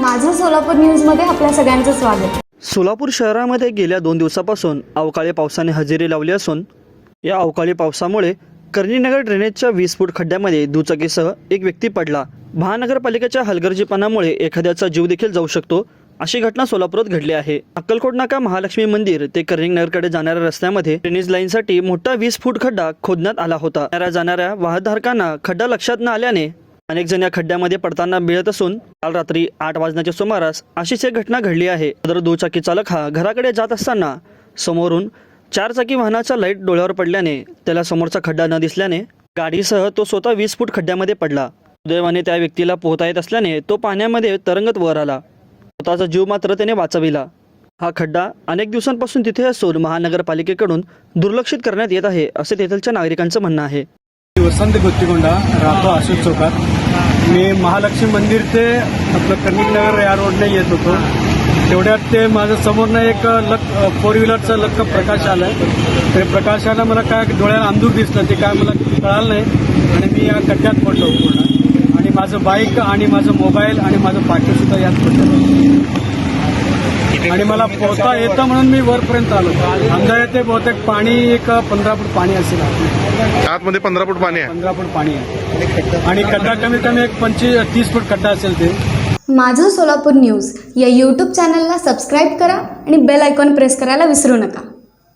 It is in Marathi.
माझं सोलापूर न्यूजमध्ये आपल्या सगळ्यांचं स्वागत. सोलापूर शहरामध्ये गेल्या दोन दिवसापासून अवकाळी पावसाने हजेरी लावली असून या अवकाळी पावसामुळे कर्णीनगर ड्रेनेजच्या वीस फूट खड्ड्यामध्ये दुचाकीसह एक व्यक्ती पडला. महानगरपालिकेच्या हलगर्जीपणामुळे एखाद्याचा जीव देखील जाऊ शकतो अशी घटना सोलापुरात घडली आहे. अक्कलकोट नाका महालक्ष्मी मंदिर ते कर्णिकनगरकडे जाणाऱ्या रस्त्यामध्ये ड्रेनेज लाईनसाठी मोठा वीस फूट खड्डा खोदण्यात आला होता. जाणाऱ्या वाहतधारकांना खड्डा लक्षात न आल्याने अनेक जण या खड्ड्यामध्ये पडताना मिळत असून काल रात्री आठ वाजण्याच्या सुमारास अशीच एक घटना घडली आहे. तर दुचाकी चालक हा घराकडे जात असताना समोरून चारचाकी वाहनाचा लाइट डोळ्यावर पडल्याने त्याला समोरचा खड्डा न दिसल्याने गाडीसह तो स्वतः वीस फूट खड्ड्यामध्ये पडला. सुदैवाने त्या व्यक्तीला पोहता येत असल्याने तो पाण्यामध्ये तरंगत वर आला. स्वतःचा जीव मात्र त्याने वाचविला. हा खड्डा अनेक दिवसांपासून तिथे असून महानगरपालिकेकडून दुर्लक्षित करण्यात येत आहे असे तेथीलच्या नागरिकांचं म्हणणं आहे. वसंत गोत्तीकोंडा राहतो अशोक चौकात मी महालक्ष्मी मंदिर ते आपलं कनिकनगर या रोडने येत होतो. तेवढ्यात ते माझं समोरनं एक लक फोर व्हीलरचं लक्क प्रकाश आलं ते प्रकाशानं मला काय डोळ्याला अंधूक दिसलं ते काय मला कळालं नाही. आणि मी या गड्ड्यात पडलो पूर्ण. आणि माझं बाईक आणि माझं मोबाईल आणि माझं पाकिटसुद्धा यात पडलं. आणि मला पोहता येतं म्हणून मी वरपर्यंत आलो. अंदाजे ते बहुतेक पाणी एक पंधरा फूट पाणी असेल. आतमध्ये. आतमध्ये पंधरा फूट पाणी आहे. पंधरा फूट पाणी आहे. आणि खड्डा कमीत कमी एक पंचवीस तीस फूट खड्डा असेल ते. माझं सोलापूर न्यूज या यूट्यूब चॅनलला सबस्क्राईब करा आणि बेल आयकॉन प्रेस करायला विसरू नका.